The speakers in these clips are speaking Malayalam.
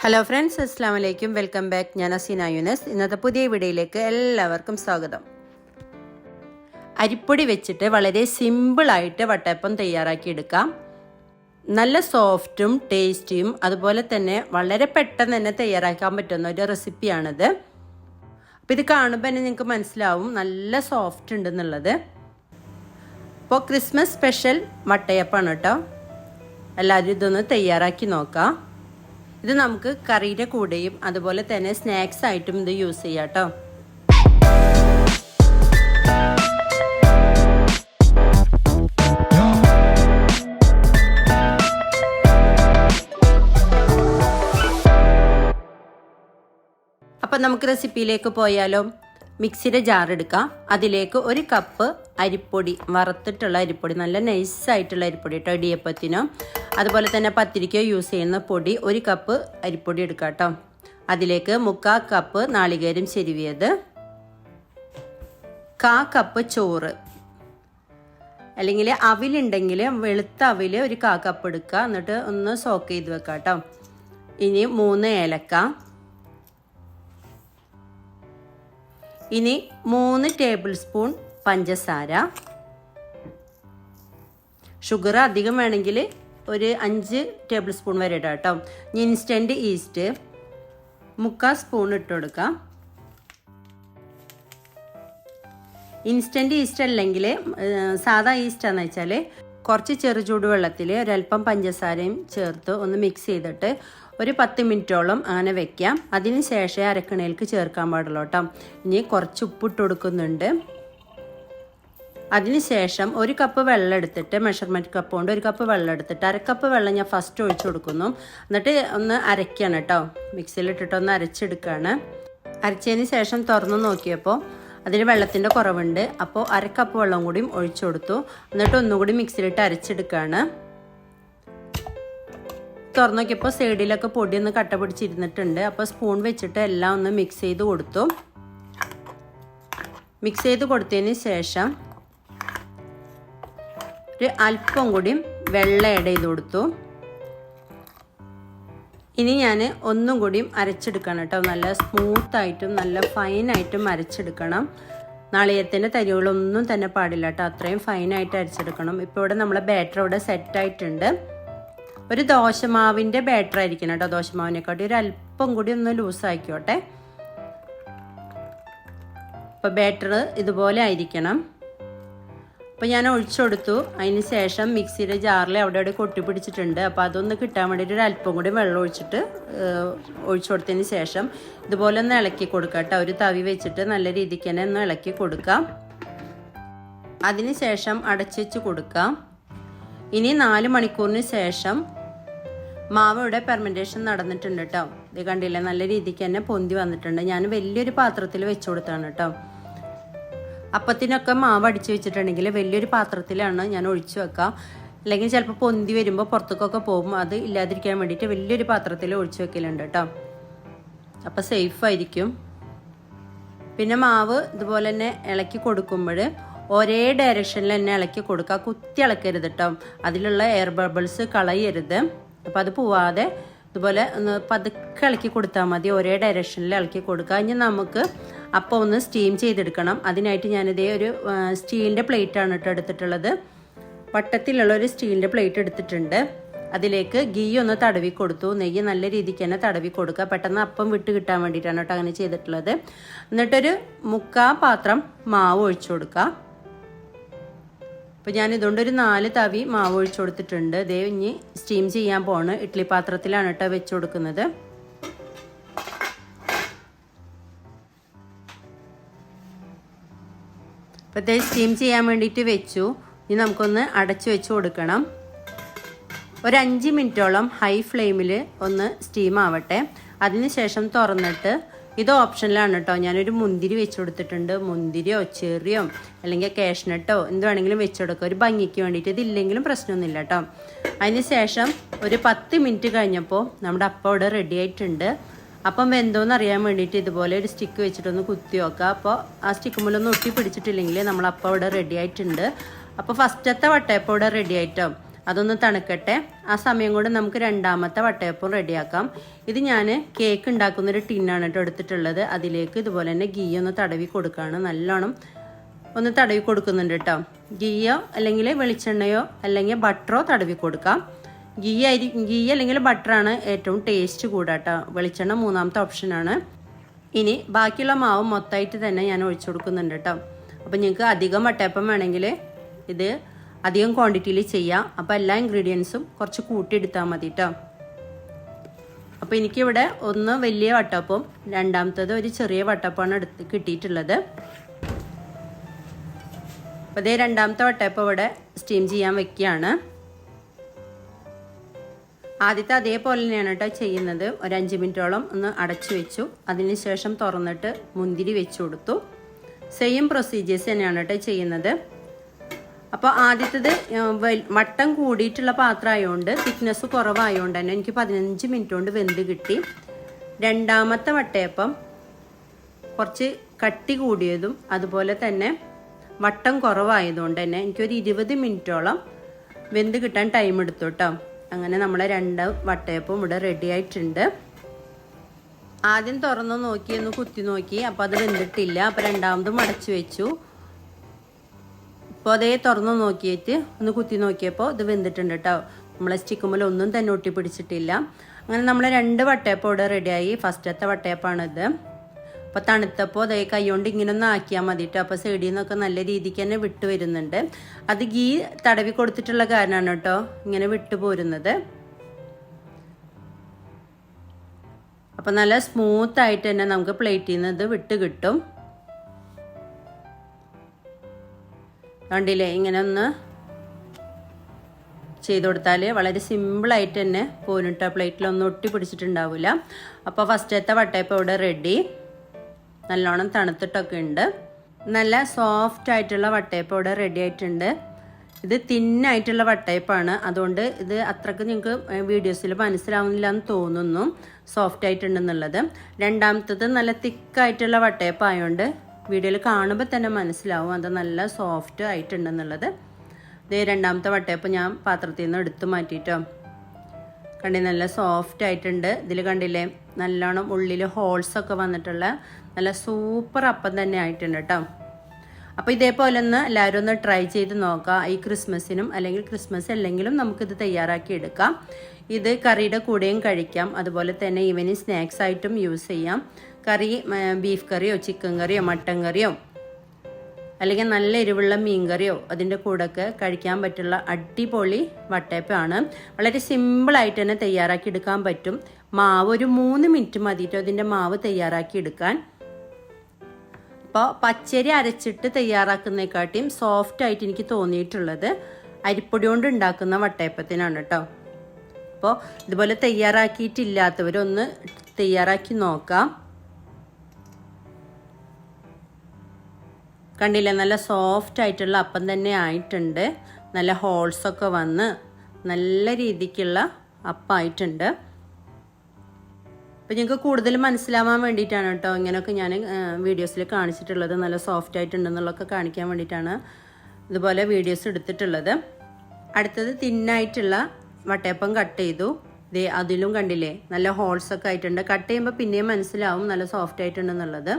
ഹലോ ഫ്രണ്ട്സ് അസ്സാം വലൈക്കും വെൽക്കം ബാക്ക് ഞാൻ അസീന യുനസ്. ഇന്നത്തെ പുതിയ വീഡിയോയിലേക്ക് എല്ലാവർക്കും സ്വാഗതം. അരിപ്പൊടി വെച്ചിട്ട് വളരെ സിമ്പിളായിട്ട് വട്ടയപ്പം തയ്യാറാക്കി എടുക്കാം. നല്ല സോഫ്റ്റും ടേസ്റ്റിയും അതുപോലെ തന്നെ വളരെ പെട്ടെന്ന് തന്നെ തയ്യാറാക്കാൻ പറ്റുന്ന ഒരു റെസിപ്പിയാണിത് അപ്പോൾ ഇത് കാണുമ്പോൾ തന്നെ നിങ്ങൾക്ക് മനസ്സിലാവും നല്ല സോഫ്റ്റ് ഉണ്ടെന്നുള്ളത്. അപ്പോൾ ക്രിസ്മസ് സ്പെഷ്യൽ വട്ടയപ്പാണ് കേട്ടോ. എല്ലാവരും ഇതൊന്ന് തയ്യാറാക്കി നോക്കാം. ഇത് നമുക്ക് കറിയുടെ കൂടെയും അതുപോലെ തന്നെ സ്നാക്സ് ആയിട്ടും ഇത് യൂസ് ചെയ്യാം കേട്ടോ അപ്പം നമുക്ക് റെസിപ്പിയിലേക്ക് പോയാലോ. മിക്സിയുടെ ജാർ എടുക്കാം. അതിലേക്ക് ഒരു കപ്പ് അരിപ്പൊടി വറുത്തിട്ടുള്ള അരിപ്പൊടി നല്ല നൈസായിട്ടുള്ള അരിപ്പൊടി കേട്ടോ ഇടിയപ്പത്തിനോ. അതുപോലെ തന്നെ പത്തിരിക്കോ യൂസ് ചെയ്യുന്ന പൊടി ഒരു കപ്പ് അരിപ്പൊടി എടുക്കാം കേട്ടോ അതിലേക്ക് മുക്കാ കപ്പ് നാളികേരം ചെരുവിയത്. കാ കപ്പ് ചോറ്. അല്ലെങ്കിൽ അവിലുണ്ടെങ്കിൽ വെളുത്ത അവിൽ ഒരു കാ കപ്പ് എടുക്കുക. എന്നിട്ട് ഒന്ന് സോക്ക് ചെയ്ത് വെക്കാം കേട്ടോ ഇനി മൂന്ന് ഏലക്ക. ഇനി മൂന്ന് ടേബിൾ സ്പൂൺ പഞ്ചസാര. ഷുഗർ അധികം വേണമെങ്കിൽ ഒരു അഞ്ച് ടേബിൾ സ്പൂൺ വരെ ഇടാം കേട്ടോ. ഇനി ഇൻസ്റ്റന്റ് ഈസ്റ്റ് മുക്കാൽ സ്പൂൺ ഇട്ട് കൊടുക്കാം. ഇൻസ്റ്റന്റ് ഈസ്റ്റ് അല്ലെങ്കിൽ സാധാ ഈസ്റ്റ് എന്ന് വെച്ചാൽ കുറച്ച് ചെറു ചൂടുവെള്ളത്തിൽ ഒരല്പം പഞ്ചസാരയും ചേർത്ത് ഒന്ന് മിക്സ് ചെയ്തിട്ട് ഒരു പത്ത് മിനിറ്റോളം അങ്ങനെ വെക്കാം. അതിന് ശേഷം അരക്കണയിലേക്ക് ചേർക്കാൻ പാടുള്ളൂ കേട്ടോ. ഇനി കുറച്ച് ഉപ്പിട്ട് കൊടുക്കുന്നുണ്ട്. അതിനുശേഷം ഒരു കപ്പ് വെള്ളം എടുത്തിട്ട് മെഷർമെന്റ് കപ്പ് കൊണ്ട് ഒരു കപ്പ് വെള്ളം എടുത്തിട്ട് അരക്കപ്പ് വെള്ളം ഞാൻ ഫസ്റ്റ് ഒഴിച്ചു കൊടുക്കുന്നു. എന്നിട്ട് ഒന്ന് അരയ്ക്കണം കേട്ടോ. മിക്സിയിലിട്ടിട്ട് ഒന്ന് അരച്ചെടുക്കുകയാണ് അരച്ചതിന് ശേഷം തുറന്ന് നോക്കിയപ്പോൾ അതിന് വെള്ളത്തിന്റെ കുറവുണ്ട്. അപ്പോൾ അരക്കപ്പ് വെള്ളം കൂടിയും ഒഴിച്ചു കൊടുത്തു. എന്നിട്ട് ഒന്നുകൂടി മിക്സിയിലിട്ട് അരച്ചെടുക്കുകയാണ് തുറന്നു നോക്കിയപ്പോൾ സൈഡിലൊക്കെ പൊടി ഒന്ന് കട്ട പിടിച്ചിരുന്നിട്ടുണ്ട്. അപ്പോൾ സ്പൂൺ വെച്ചിട്ട് എല്ലാം ഒന്ന് മിക്സ് ചെയ്ത് കൊടുത്തു. മിക്സ് ചെയ്ത് കൊടുത്തതിന് ശേഷം ഒരു അല്പം കൂടി വെള്ളം ആഡ് ചെയ്ത് കൊടുത്തു. ഇനി ഞാൻ ഒന്നും കൂടിയും അരച്ചെടുക്കണം കേട്ടോ. നല്ല സ്മൂത്തായിട്ടും നല്ല ഫൈനായിട്ടും അരച്ചെടുക്കണം. നാളികത്തിന്റെ തരികളൊന്നും തന്നെ പാടില്ല കേട്ടോ. അത്രയും ഫൈനായിട്ട് അരച്ചെടുക്കണം. ഇപ്പോൾ ഇവിടെ നമ്മളെ ബാറ്റർ ഇവിടെ സെറ്റായിട്ടുണ്ട് ഒരു ദോശമാവിന്റെ ബാറ്റർ ആയിരിക്കണം കേട്ടോ ദോശമാവിനെക്കാട്ടി. ഒരു അല്പം കൂടി ഒന്ന് ലൂസാക്കിയോട്ടെ അപ്പോൾ ബാറ്റർ ഇതുപോലെ ആയിരിക്കണം. അപ്പോൾ ഞാൻ ഒഴിച്ചു കൊടുത്തു. അതിന് ശേഷം മിക്സിയുടെ ജാറിൽ അവിടെ അവിടെ കൊട്ടി പിടിച്ചിട്ടുണ്ട് അപ്പോൾ അതൊന്ന് കിട്ടാൻ വേണ്ടിയിട്ട് ഒരു അല്പം കൂടി വെള്ളം ഒഴിച്ചിട്ട് ഒഴിച്ചു കൊടുത്തതിന് ശേഷം ഇതുപോലെ ഒന്ന് ഇളക്കി കൊടുക്കുക കേട്ടോ. ഒരു തവി വെച്ചിട്ട് നല്ല രീതിക്ക് തന്നെ ഒന്ന് ഇളക്കി കൊടുക്കാം. അതിന് ശേഷം അടച്ചു വെച്ച് കൊടുക്കാം. ഇനി നാല് മണിക്കൂറിന് ശേഷം മാവ് ഇവിടെ പെർമെന്റേഷൻ നടന്നിട്ടുണ്ട് കേട്ടോ. ഇത് കണ്ടില്ലേ? നല്ല രീതിക്ക് തന്നെ പൊന്തി വന്നിട്ടുണ്ട്. ഞാൻ വലിയൊരു പാത്രത്തിൽ വെച്ചു കൊടുത്താണ് കേട്ടോ. അപ്പത്തിനൊക്കെ മാവ് അടിച്ചു വെച്ചിട്ടുണ്ടെങ്കിൽ വലിയൊരു പാത്രത്തിലാണ് ഞാൻ ഒഴിച്ചു വെക്കാം. അല്ലെങ്കിൽ ചിലപ്പോൾ പൊന്തി വരുമ്പോൾ പുറത്തേക്കൊക്കെ പോകും. അത് ഇല്ലാതിരിക്കാൻ വേണ്ടിയിട്ട് വലിയൊരു പാത്രത്തിൽ ഒഴിച്ചു വെക്കലുണ്ട് കേട്ടോ. അപ്പോൾ സേഫ് ആയിരിക്കും. പിന്നെ മാവ് ഇതുപോലെ തന്നെ ഇളക്കി കൊടുക്കുമ്പോൾ ഒരേ ഡയറക്ഷനിൽ തന്നെ ഇളക്കി കൊടുക്കുക. കുത്തി ഇളക്കരുത് കേട്ടോ. അതിലുള്ള എയർ ബബിൾസ് കളയരുത്. അപ്പോൾ അത് പോവാതെ ഇതുപോലെ ഒന്ന് പതുക്കെ ഇളക്കി കൊടുത്താൽ മതി. ഒരേ ഡയറക്ഷനിൽ ഇളക്കി കൊടുക്കുക. ഇനി നമുക്ക് അപ്പോൾ ഒന്ന് സ്റ്റീം ചെയ്തെടുക്കണം. അതിനായിട്ട് ഞാനിതേ ഒരു സ്റ്റീലിന്റെ പ്ലേറ്റാണ് കേട്ടോ എടുത്തിട്ടുള്ളത്. വട്ടത്തിലുള്ള ഒരു സ്റ്റീലിന്റെ പ്ലേറ്റ് എടുത്തിട്ടുണ്ട്. അതിലേക്ക് ഗീ ഒന്ന് തടവി കൊടുത്തു. നെയ്യ് നല്ല രീതിക്ക് തന്നെ തടവി കൊടുക്കുക. പെട്ടെന്ന് അപ്പം വിട്ട് കിട്ടാൻ വേണ്ടിയിട്ടാണ് കേട്ടോ അങ്ങനെ ചെയ്തിട്ടുള്ളത്. എന്നിട്ടൊരു മുക്കാ പാത്രം മാവ് ഒഴിച്ചു കൊടുക്കുക. അപ്പോൾ ഞാൻ ഇതുകൊണ്ട് ഒരു നാല് തവി മാവ് ഒഴിച്ചു കൊടുത്തിട്ടുണ്ട്. ദേ ഇനി സ്റ്റീം ചെയ്യാൻ പോണ്. ഇഡ്ഡലി പാത്രത്തിലാണ് കേട്ടോ വെച്ച് കൊടുക്കുന്നത്. അപ്പോൾ സ്റ്റീം ചെയ്യാൻ വേണ്ടിയിട്ട് വെച്ചു. ഇനി നമുക്കൊന്ന് അടച്ചു വെച്ച് കൊടുക്കണം. ഒരു അഞ്ച് മിനിറ്റോളം ഹൈ ഫ്ലെയിമിൽ ഒന്ന് സ്റ്റീം ആവട്ടെ. അതിനുശേഷം തുറന്നിട്ട് ഇത് ഓപ്ഷനിലാണ് കേട്ടോ ഞാനൊരു മുന്തിരി വെച്ച് കൊടുത്തിട്ടുണ്ട്. മുന്തിരിയോ ചെറിയോ അല്ലെങ്കിൽ കാഷ്നട്ടോ എന്ത് വേണമെങ്കിലും വെച്ച് കൊടുക്കുക ഒരു ഭംഗിക്ക് വേണ്ടിയിട്ട്. ഇതില്ലെങ്കിലും പ്രശ്നമൊന്നുമില്ല കേട്ടോ അതിന് ശേഷം ഒരു പത്ത് മിനിറ്റ് കഴിഞ്ഞപ്പോൾ നമ്മുടെ അപ്പം റെഡി ആയിട്ടുണ്ട്. അപ്പം വെന്തോന്ന് അറിയാൻ വേണ്ടിയിട്ട് ഇതുപോലെ ഒരു സ്റ്റിക്ക് വെച്ചിട്ടൊന്ന് കുത്തി നോക്കുക അപ്പോൾ ആ സ്റ്റിക്ക് മുല്ലൊന്നും ഒട്ടി പിടിച്ചിട്ടില്ലെങ്കിൽ നമ്മൾ അപ്പം ഇവിടെ റെഡി ആയിട്ടുണ്ട്. അപ്പോൾ ഫസ്റ്റത്തെ വട്ടയപ്പം ഇവിടെ റെഡി ആയിട്ടോ? അതൊന്ന് തണുക്കട്ടെ. ആ സമയം കൊണ്ട് നമുക്ക് രണ്ടാമത്തെ വട്ടയപ്പം റെഡിയാക്കാം ഇത് ഞാൻ കേക്ക് ഉണ്ടാക്കുന്ന ഒരു ടിന്നാണ് കേട്ടോ എടുത്തിട്ടുള്ളത്. അതിലേക്ക് ഇതുപോലെ തന്നെ ഗീ ഒന്ന് തടവി കൊടുക്കുകയാണ് നല്ലോണം ഒന്ന് തടവി കൊടുക്കുന്നുണ്ട് കേട്ടോ ഗീയോ അല്ലെങ്കിൽ വെളിച്ചെണ്ണയോ അല്ലെങ്കിൽ ബട്ടറോ തടവി കൊടുക്കാം. ഗീ ആയി ഗീ അല്ലെങ്കിൽ ബട്ടറാണ് ഏറ്റവും ടേസ്റ്റ് കൂടാട്ടോ വെളിച്ചെണ്ണ മൂന്നാമത്തെ ഓപ്ഷനാണ് ഇനി ബാക്കിയുള്ള മാവ് മൊത്തമായിട്ട് തന്നെ ഞാൻ ഒഴിച്ചു കൊടുക്കുന്നുണ്ട് കേട്ടോ അപ്പോൾ നിങ്ങൾക്ക് അധികം വട്ടയപ്പം വേണമെങ്കിൽ ഇത് അധികം ക്വാണ്ടിറ്റിയിൽ ചെയ്യാം. അപ്പോൾ എല്ലാ ഇൻഗ്രീഡിയൻസും കുറച്ച് കൂട്ടിയെടുത്താൽ മതി കേട്ടോ അപ്പോൾ എനിക്കിവിടെ ഒന്ന് വലിയ വട്ടപ്പം രണ്ടാമത്തത് ഒരു ചെറിയ വട്ടപ്പമാണ് എടുത്ത് കിട്ടിയിട്ടുള്ളത്. അപ്പോൾ ഇതേ രണ്ടാമത്തെ വട്ടയപ്പം ഇവിടെ സ്റ്റീം ചെയ്യാൻ വെക്കുകയാണ്. ആദ്യത്തെ അതേപോലെ തന്നെയാണ് കേട്ടോ ചെയ്യുന്നത്. ഒരു അഞ്ച് മിനിറ്റോളം ഒന്ന് അടച്ചു വെച്ചു. അതിനുശേഷം തുറന്നിട്ട് മുന്തിരി വെച്ചു കൊടുത്തു. സെയിം പ്രൊസീജിയേഴ്സ് തന്നെയാണ് കേട്ടോ ചെയ്യുന്നത്. അപ്പോൾ ആദ്യത്തേത് വട്ടം കൂടിയിട്ടുള്ള പാത്രം ആയതുകൊണ്ട് തിക്നെസ് കുറവായതുകൊണ്ട് തന്നെ എനിക്ക് പതിനഞ്ച് മിനിറ്റ് കൊണ്ട് വെന്ത് കിട്ടി. രണ്ടാമത്തെ വട്ടയപ്പം കുറച്ച് കട്ടി കൂടിയതും അതുപോലെ തന്നെ വട്ടം കുറവായതുകൊണ്ട് തന്നെ എനിക്കൊരു ഇരുപത് മിനിറ്റോളം വെന്ത് കിട്ടാൻ ടൈം എടുത്തു കേട്ടോ. അങ്ങനെ നമ്മളെ രണ്ട് വട്ടയപ്പം ഇവിടെ റെഡി ആയിട്ടുണ്ട്. ആദ്യം തുറന്ന് നോക്കി ഒന്ന് കുത്തി നോക്കി. അപ്പം അത് വെന്തിട്ടില്ല. അപ്പം രണ്ടാമത് മടച്ചു വെച്ചു. ഇപ്പോൾ അതേ തുറന്ന് നോക്കിയിട്ട് ഒന്ന് കുത്തി നോക്കിയപ്പോൾ ഇത് വെന്തിട്ടുണ്ട് കേട്ടോ. നമ്മളെ സ്റ്റിക്കുമ്പോൾ ഒന്നും തന്നെ ഒട്ടി പിടിച്ചിട്ടില്ല അങ്ങനെ നമ്മളെ രണ്ട് വട്ടയപ്പം ഇവിടെ റെഡിയായി ഫസ്റ്റത്തെ വട്ടയപ്പാണിത്. അപ്പോൾ തണുത്തപ്പോൾ അതേ കൈകൊണ്ട് ഇങ്ങനെ ഒന്ന് ആക്കിയാൽ മതി കേട്ടോ അപ്പോൾ സൈഡിൽ നിന്നൊക്കെ നല്ല രീതിക്ക് തന്നെ വിട്ടു വരുന്നുണ്ട്. അത് ഗീ തടവി കൊടുത്തിട്ടുള്ള കാരണമാണ് കേട്ടോ ഇങ്ങനെ വിട്ടു പോരുന്നത്. അപ്പോൾ നല്ല സ്മൂത്ത് ആയിട്ട് തന്നെ നമുക്ക് പ്ലേറ്റിൽ നിന്ന് ഇത് വിട്ട് കിട്ടും. കണ്ടില്ലേ? ഇങ്ങനെ ഒന്ന് ചെയ്ത് കൊടുത്താൽ വളരെ സിമ്പിളായിട്ട് തന്നെ പോനിട്ട പ്ലേറ്റിലൊന്നും ഒട്ടി പിടിച്ചിട്ടുണ്ടാവില്ല അപ്പോൾ ഫസ്റ്റത്തെ വട്ടയപ്പം ഇവിടെ റെഡി നല്ലോണം തണുത്തിട്ടൊക്കെ ഉണ്ട്. നല്ല സോഫ്റ്റ് ആയിട്ടുള്ള വട്ടയപ്പം ഇവിടെ റെഡി ആയിട്ടുണ്ട്. ഇത് തിന്നായിട്ടുള്ള വട്ടയപ്പാണ്. അതുകൊണ്ട് ഇത് അത്രയ്ക്ക് നിങ്ങൾക്ക് വീഡിയോസിൽ മനസ്സിലാവുന്നില്ല എന്ന് തോന്നുന്നു. സോഫ്റ്റ് ആയിട്ടുണ്ടെന്നുള്ളത്. രണ്ടാമത്തത് നല്ല തിക്കായിട്ടുള്ള വട്ടയപ്പായതുകൊണ്ട് വീഡിയോയിൽ കാണുമ്പോൾ തന്നെ മനസ്സിലാവും അത് നല്ല സോഫ്റ്റ് ആയിട്ടുണ്ടെന്നുള്ളത്. ഇത് രണ്ടാമത്തെ വട്ടയപ്പം ഞാൻ പാത്രത്തിൽ നിന്ന് എടുത്തു മാറ്റിയിട്ടോ കണ്ടി നല്ല സോഫ്റ്റ് ആയിട്ടുണ്ട്. ഇതിൽ കണ്ടില്ലേ നല്ലോണം ഉള്ളിൽ ഹോൾസൊക്കെ വന്നിട്ടുള്ള നല്ല സൂപ്പർ അപ്പം തന്നെ ആയിട്ടുണ്ട് കേട്ടോ അപ്പോൾ ഇതേപോലെ ഒന്ന് എല്ലാവരും ഒന്ന് ട്രൈ ചെയ്ത് നോക്കാം. ഈ ക്രിസ്മസിനും അല്ലെങ്കിൽ ക്രിസ്മസ് അല്ലെങ്കിലും നമുക്കിത് തയ്യാറാക്കി എടുക്കാം. ഇത് കറിയുടെ കൂടെയും കഴിക്കാം. അതുപോലെ തന്നെ ഈവനിങ് സ്നാക്സ് ആയിട്ടും യൂസ് ചെയ്യാം. കറി ബീഫ് കറിയോ ചിക്കൻ കറിയോ മട്ടൻ കറിയോ അല്ലെങ്കിൽ നല്ല എരിവുള്ള മീൻ കറിയോ അതിന്റെ കൂടെയൊക്കെ കഴിക്കാൻ പറ്റുള്ള അടിപൊളി വട്ടയപ്പമാണ്. വളരെ സിമ്പിളായിട്ട് തന്നെ തയ്യാറാക്കി എടുക്കാൻ പറ്റും. മാവ് ഒരു മൂന്ന് മിനിറ്റ് മതിയിട്ട് അതിന്റെ മാവ് തയ്യാറാക്കി എടുക്കാൻ. അപ്പോൾ പച്ചരി അരച്ചിട്ട് തയ്യാറാക്കുന്നതിനെക്കാട്ടിയും സോഫ്റ്റ് ആയിട്ട് എനിക്ക് തോന്നിയിട്ടുള്ളത് അരിപ്പൊടി കൊണ്ട് ഉണ്ടാക്കുന്ന വട്ടയപ്പത്തിനാണ് കേട്ടോ അപ്പോൾ ഇതുപോലെ തയ്യാറാക്കിയിട്ടില്ലാത്തവരൊന്ന് തയ്യാറാക്കി നോക്കാം. കണ്ടില്ലേ നല്ല സോഫ്റ്റ് ആയിട്ടുള്ള അപ്പം തന്നെ ആയിട്ടുണ്ട്. നല്ല ഹോൾസൊക്കെ വന്ന് നല്ല രീതിക്കുള്ള അപ്പമായിട്ടുണ്ട് അപ്പോൾ നിങ്ങൾക്ക് കൂടുതൽ മനസ്സിലാവാൻ വേണ്ടിയിട്ടാണ് കേട്ടോ ഇങ്ങനെയൊക്കെ ഞാൻ വീഡിയോസിൽ കാണിച്ചിട്ടുള്ളത്. നല്ല സോഫ്റ്റ് ആയിട്ടുണ്ടെന്നുള്ളതൊക്കെ കാണിക്കാൻ വേണ്ടിയിട്ടാണ് ഇതുപോലെ വീഡിയോസ് എടുത്തിട്ടുള്ളത്. അടുത്തത് തിന്നായിട്ടുള്ള വട്ടയപ്പം കട്ട് ചെയ്തു. ദേ അതിലും കണ്ടില്ലേ നല്ല ഹോൾസ് ഒക്കെ ആയിട്ടുണ്ട്. കട്ട് ചെയ്യുമ്പോൾ പിന്നെയും മനസ്സിലാവും നല്ല സോഫ്റ്റ് ആയിട്ടുണ്ടെന്നുള്ളത്.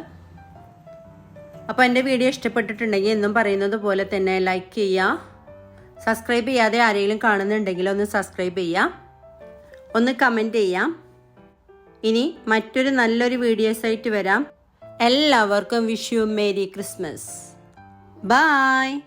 അപ്പോൾ എന്റെ വീഡിയോ ഇഷ്ടപ്പെട്ടിട്ടുണ്ടെങ്കിൽ എന്നും പറയുന്നത് പോലെ തന്നെ ലൈക്ക് ചെയ്യുക സബ്സ്ക്രൈബ് ചെയ്യാതെ ആരെങ്കിലും കാണുന്നുണ്ടെങ്കിൽ ഒന്ന് സബ്സ്ക്രൈബ് ചെയ്യാം. ഒന്ന് കമന്റ് ചെയ്യാം. ഇനി മറ്റൊരു നല്ലൊരു വീഡിയോസായിട്ട് വരാം. എല്ലാവർക്കും വിഷ് മേരി ക്രിസ്മസ് ബായ്